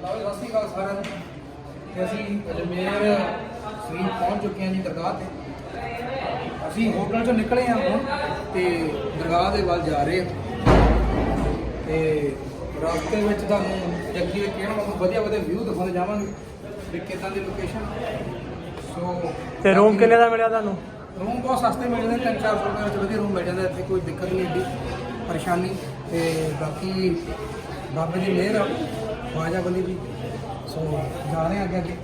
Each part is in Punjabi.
ਸਤਿ ਸ਼੍ਰੀ ਅਕਾਲ ਸਾਰਿਆਂ ਨੂੰ। ਤੇ ਅਸੀਂ ਅਜਮੇਰ ਸ਼ਰੀਫ ਪਹੁੰਚ ਚੁੱਕੇ ਹਾਂ ਜੀ ਦਰਗਾਹ ਤੇ। ਅਸੀਂ ਹੋਟਲ ਚੋਂ ਨਿਕਲੇ ਹਾਂ ਹੁਣ ਤੇ ਦਰਗਾਹ ਦੇ ਵੱਲ ਜਾ ਰਹੇ ਹਾਂ। ਤੇ ਰਸਤੇ ਵਿੱਚ ਤੁਹਾਨੂੰ ਜੱਗੀ ਦੇ ਕਹਿਣ ਵਾਂਗੂ ਵਧੀਆ ਵਧੀਆ ਵਿਊ ਦਿਖਾਉਂਦੇ ਜਾਵਾਂਗੇ ਵੀ ਕਿੱਦਾਂ ਦੀ ਲੋਕੇਸ਼ਨ ਸੋ ਤੇ ਰੂਮ ਕਿੰਨੇ ਦਾ ਮਿਲਿਆ ਤੁਹਾਨੂੰ? ਰੂਮ ਬਹੁਤ ਸਸਤੇ ਮਿਲ ਜਾਂਦੇ ਤਿੰਨ ਚਾਰ ਸੌ ਰੁਪਏ ਵਿੱਚ ਵਧੀਆ ਰੂਮ ਮਿਲ ਜਾਂਦਾ ਇੱਥੇ ਕੋਈ ਦਿੱਕਤ ਨਹੀਂ ਏਡੀ ਪਰੇਸ਼ਾਨੀ। ਤੇ ਬਾਕੀ ਬਾਬੇ ਦੀ ਮਿਹਰ ਆ। ਮਾਜਾ ਬਲੀ ਦੀ। ਸੋ ਜਾ ਰਹੇ ਹਾਂ ਅੱਗੇ ਅੱਗੇ।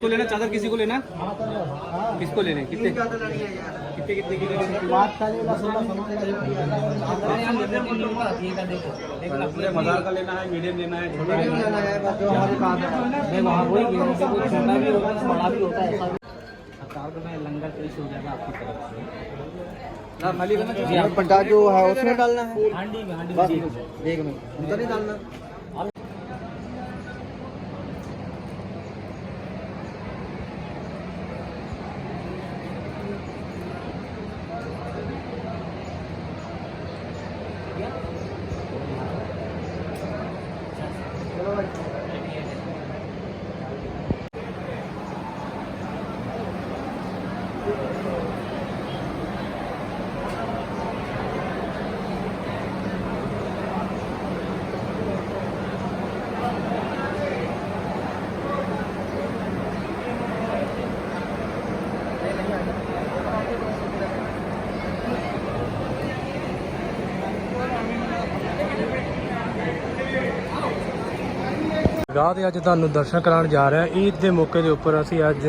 को लेना चादर किसी को लेना? किसको लेने? कितने? कितने कितने की पूरे मजार का लेना है मीडियम लेना है छोटा लेना है मैं वहाँ छोटा भी होता है बड़ा भी होता है लंगर पेश हो जाएगा आपकी तरफ़ से। ना खाली करना चाहिए पट्टा जो है उसमें डालना है हांडी में हांडी बस में एक में उधर नहीं डालना ਦਰਗਾਹ ਦੇ ਅੱਜ ਤੁਹਾਨੂੰ ਦਰਸ਼ਨ ਕਰਾਉਣ ਜਾ ਰਹੇ। ਹਾਂ ਈਦ ਦੇ ਮੌਕੇ ਦੇ ਉੱਪਰ ਅਸੀਂ ਅੱਜ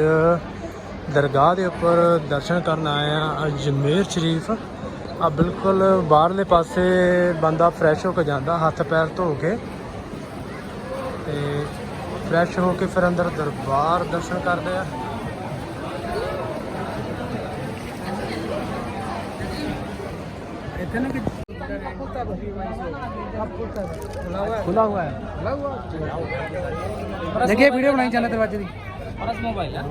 ਦਰਗਾਹ ਦੇ ਉੱਪਰ ਦਰਸ਼ਨ ਕਰਨ ਆਏ ਹਾਂ ਅਜਮੇਰ ਸ਼ਰੀਫ। ਆ ਬਿਲਕੁਲ ਬਾਹਰਲੇ ਪਾਸੇ ਬੰਦਾ ਫਰੈਸ਼ ਹੋ ਕੇ ਜਾਂਦਾ, ਹੱਥ ਪੈਰ ਧੋ ਕੇ। ਤੇ ਫਰੈਸ਼ ਹੋ ਕੇ ਫਿਰ ਅੰਦਰ ਦਰਬਾਰ ਦਰਸ਼ਨ ਕਰਦੇ ਆ। ਇੱਥੇ ਨਾ ਕਿ ਖੁੱਲਾ हुआ है देखिए वीडियो बनाई जाने दरवाजे दी परस मोबाइल है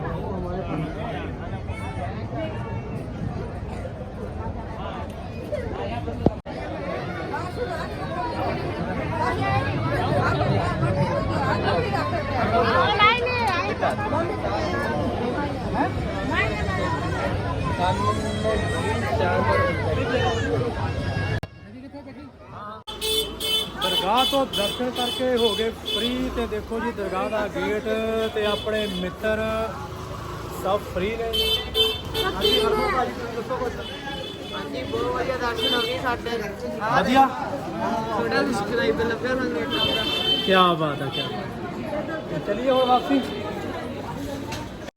ਦਰਗਾਹ ਤੋਂ ਦਰਸ਼ਨ ਕਰਕੇ ਹੋ ਗਏ ਫ੍ਰੀ ਤੇ ਦੇਖੋ ਜੀ ਦਰਗਾਹ ਦਾ ਗੇਟ ਤੇ ਆਪਣੇ ਮਿੱਤਰ ਸਭ ਫ੍ਰੀ ਨੇ ਜੀ। ਹਾਂਜੀ ਹਰਮਨ ਭਾਜੀ ਤੁਸੀਂ ਦੱਸੋ ਕੁਝ ਹਾਂਜੀ ਬਹੁਤ ਵਧੀਆ ਦਰਸ਼ਨ ਹੋ ਗਏ ਸਾਡੇ। ਵਧੀਆ? ਥੋੜਾ ਸਬਸਕ੍ਰਾਈਬ ਲੱਭਿਆ ਸਾਨੂੰ ਕੀ ਬਾਤ ਹੈ ਕੀ ਚਲਿਏ ਹੁਣ ਵਾਪਸੀ।